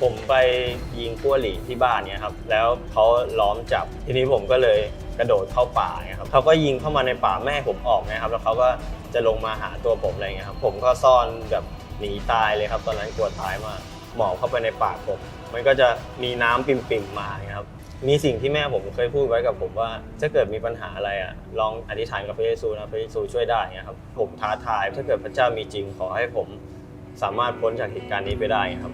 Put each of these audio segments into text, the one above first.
ผมไปยิงคู่อริที่บ้านเนี่ยครับ แล้วเขาล้อมจับ ทีนี้ผมก็เลยกระโดดเข้าป่าเนี่ยครับเขาก็ยิงเข้ามาในป่าไม่ให้ผมออกนะครับ แล้วเขาก็จะลงมาหาตัวผมอะไรเงี้ยครับ ผมก็ซ่อนแบบหนีตายเลยครับ ตอนนั้นกลัวตายมาก หมอบเข้าไปในป่ากผมมันก็จะมีน้ำปิ่มๆมาเนี่ยครับ มีสิ่งที่แม่ผมเคยพูดไว้กับผมว่า ถ้าเกิดมีปัญหาอะไรอะ ลองอธิษฐานกับพระเยซูนะพระเยซูช่วยได้เงี้ยครับ ผมท้าทาย ถ้าเกิดพระเจ้ามีจริงขอให้ผมสามารถพ้นจากเหตุการณ์นี้ไปได้ครับ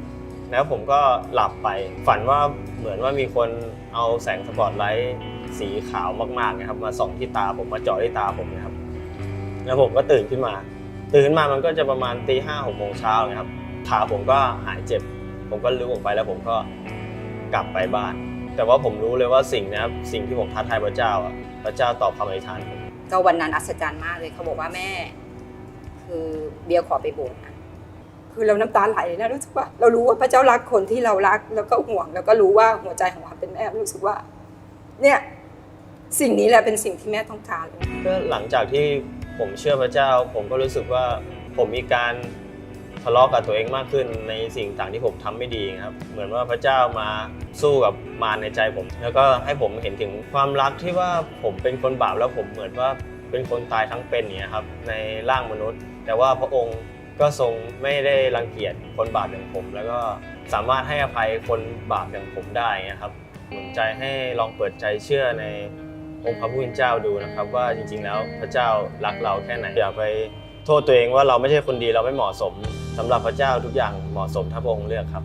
แล้วผมก็หลับไป ฝันว่าเหมือนว่ามีคนเอาแสงสปอตไลท์สีขาวมากๆนะครับ มาส่องที่ตาผมมาเจาะที่ตาผมนะครับ แล้วผมก็ตื่นขึ้นมา ตื่นขึ้นมามันก็จะประมาณตีห้าหกโมงเช้านะครับขาผมก็หายเจ็บ ผมก็ลุกออกไปแล้วผมก็กลับไปบ้าน แต่ว่าผมรู้เลยว่าสิ่งนะครับสิ่งที่ผมท้าทายพระเจ้าอะพระเจ้าตอบคำอธิษฐานผมก็วันนั้นอัศจรรย์มากเลยเขาบอกว่าแม่ คือเบียร์ขอไปโบสถ์ คือเราน้ำตาไหลนะรู้สึกว่าเรารู้ว่าพระเจ้ารักคนที่เรารัก แล้วก็ห่วงแล้วก็รู้ว่าหัวใจของเราเป็นแม่รู้สึกว่า เนี่ยสิ่งนี้แหละเป็นสิ่งที่แม่ต้องการเลยก็หลังจากที่ผมเชื่อพระเจ้า ผมก็รู้สึกว่าผมมีการทะเลาะกับตัวเองมากขึ้นในสิ่งต่างที่ผมทำไม่ดีครับ เหมือนว่าพระเจ้ามาสู้กับมารในใจผม แล้วก็ให้ผมเห็นถึงความรักที่ว่าผมเป็นคนบาปแล้วผมเหมือนว่าเป็นคนตายทั้งเป็นเนี่ยครับในร่างมนุษย์ แต่ว่าพระองค์ ก็ทรงไม่ได้รังเกียจคนบาปอย่างผม แล้วก็สามารถให้อภัยคนบาปอย่างผมได้นะครับหนุนใจให้ลองเปิดใจเชื่อในองค์พระผู้เป็นเจ้าดูนะครับ ว่าจริงๆแล้วพระเจ้ารักเราแค่ไหนอย่าไปโทษตัวเองว่าเราไม่ใช่คนดีเราไม่เหมาะสมสำหรับพระเจ้าทุกอย่างเหมาะสมถ้าพระองค์เลือกครับ